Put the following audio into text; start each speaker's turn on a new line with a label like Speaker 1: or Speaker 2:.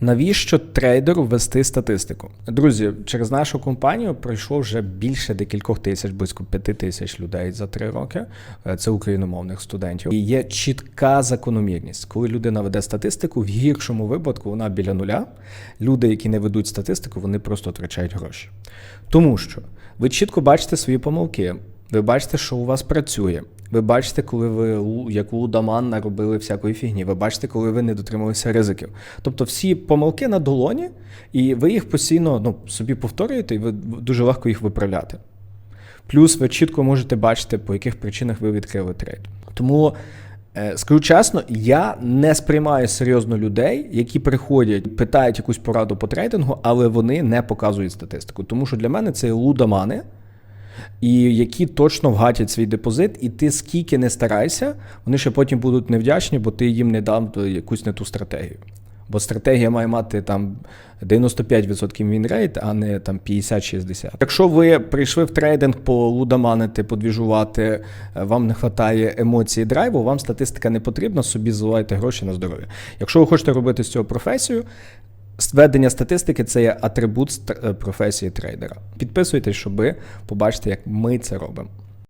Speaker 1: Навіщо трейдеру вести статистику? Друзі, через нашу компанію пройшло вже більше декількох тисяч, близько п'яти тисяч людей за три роки. Е, Це україномовних студентів. І є чітка закономірність. Коли людина веде статистику, в гіршому випадку вона біля нуля. Люди, які не ведуть статистику, вони просто втрачають гроші. Тому що ви чітко бачите свої помилки. Ви бачите, що у вас працює. Ви бачите, коли ви як лудоман наробили всякої фігні. Ви бачите, коли ви не дотрималися ризиків. Тобто всі помилки на долоні, і ви їх постійно ну, собі повторюєте, і ви дуже легко їх виправляти. Плюс ви чітко можете бачити, по яких причинах ви відкрили трейд. Тому, е, скажу чесно, я не сприймаю серйозно людей, які приходять, питають якусь пораду по трейдингу, але вони не показують статистику. Тому що для мене це лудомани, і які точно вгатять свій депозит, і ти скільки не старайся, вони ще потім будуть невдячні, бо ти їм не дав якусь не ту стратегію. Бо стратегія має мати там 95% вінрейт, а не там 50-60. Якщо ви прийшли в трейдинг полудаманити, подвіжувати, е, вам не вистачає емоцій драйву, вам статистика не потрібна, собі заливайте гроші на здоров'я. Якщо ви хочете робити з цього професію, Ведення статистики це є атрибут е, професії трейдера. Підписуйтесь, щоб побачити, як ми це робимо.